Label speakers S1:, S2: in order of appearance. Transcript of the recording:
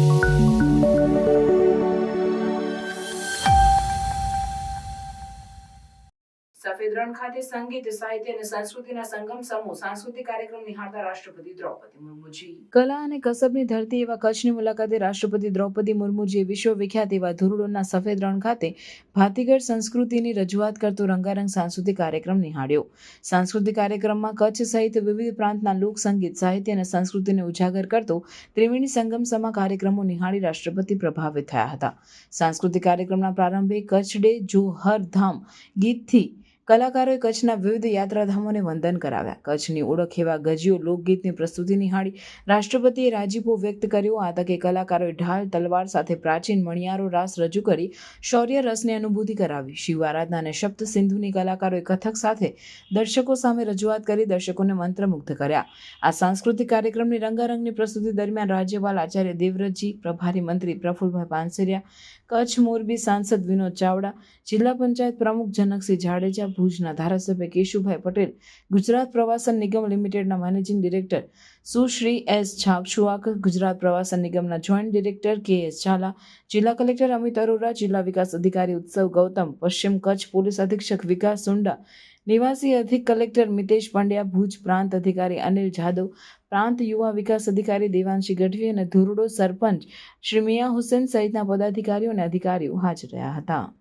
S1: Thank you. સફેદ રણ ખાતે સંગીત, સાહિત્ય અને સંસ્કૃતિના સંગમ સમૂહ સાંસ્કૃતિક કાર્યક્રમ નિહાળતા રાષ્ટ્રપતિ દ્રૌપદી મુર્મુજી. કલા અને કસબની ધરતી એવા કચ્છની મુલાકાતે રાષ્ટ્રપતિ દ્રૌપદી મુર્મુજીએ વિશ્વવિખ્યાત એવા ધોરડોના સફેદ રણ ખાતે ભાતીગઢ સંસ્કૃતિની રજૂઆત કરતો રંગારંગ સાંસ્કૃતિક કાર્યક્રમ નિહાળ્યો. સાંસ્કૃતિક કાર્યક્રમમાં કચ્છ સહિત વિવિધ પ્રાંતના લોક સંગીત, સાહિત્ય અને સંસ્કૃતિને ઉજાગર કરતો ત્રિવેણી સંગમ સમા કાર્યક્રમો નિહાળી રાષ્ટ્રપતિ પ્રભાવિત થયા હતા. સાંસ્કૃતિક કાર્યક્રમના પ્રારંભે કચ્છ ડે જો હર ધામ ગીતથી કલાકારોએ કચ્છના વિવિધ યાત્રાધામોને વંદન કરાવ્યા. કચ્છની ઓળખ એવા ગજીઓ લોકગીતની પ્રસ્તુતિ નિહાળી રાષ્ટ્રપતિએ રાજીપો વ્યક્ત કર્યો. આ તકે કલાકારોએ ઢાલ, તલવાર સાથે પ્રાચીન મણિયારો રાસ રજૂ કરી શૌર્ય રસની અનુભૂતિ કરાવી. શિવ આરાધના અને શબ્દ સિંધુની કલાકારોએ કથક સાથે દર્શકો સામે રજૂઆત કરી દર્શકોને મંત્રમુગ્ધ કર્યા. આ સાંસ્કૃતિક કાર્યક્રમની રંગારંગની પ્રસ્તુતિ દરમિયાન રાજ્યપાલ આચાર્ય દેવવ્રતજી, પ્રભારી મંત્રી પ્રફુલભાઈ પાનસેરિયા, કચ્છ મોરબી સાંસદ વિનોદ ચાવડા, જિલ્લા પંચાયત પ્રમુખ જનકસિંહ જાડેજા ભુજના ધારાસભ્ય કેશુભાઈ પટેલ, ગુજરાત પ્રવાસન નિગમ લિમિટેડના managing director Sushri S Chhapchhuak, Gujarat પ્રવાસન નિગમના joint director K S Zala, જિલ્લા કલેક્ટર અમિત અરોરા, જિલ્લા વિકાસ અધિકારી ઉત્સવ ગૌતમ, પશ્ચિમ કચ્છ પોલીસ અધિક્ષક વિકાસ સુંડા, નિવાસી અધિક કલેક્ટર મિતેશ પંડ્યા, ભુજ પ્રાંત અધિકારી અનિલ જાદવ, પ્રાંત યુવા વિકાસ અધિકારી દેવાંશી ગઢવી અને ધોરડો સરપંચ શ્રી મિયા હુસેન સહિતના પદાધિકારીઓ અને અધિકારીઓ હાજર રહ્યા હતા.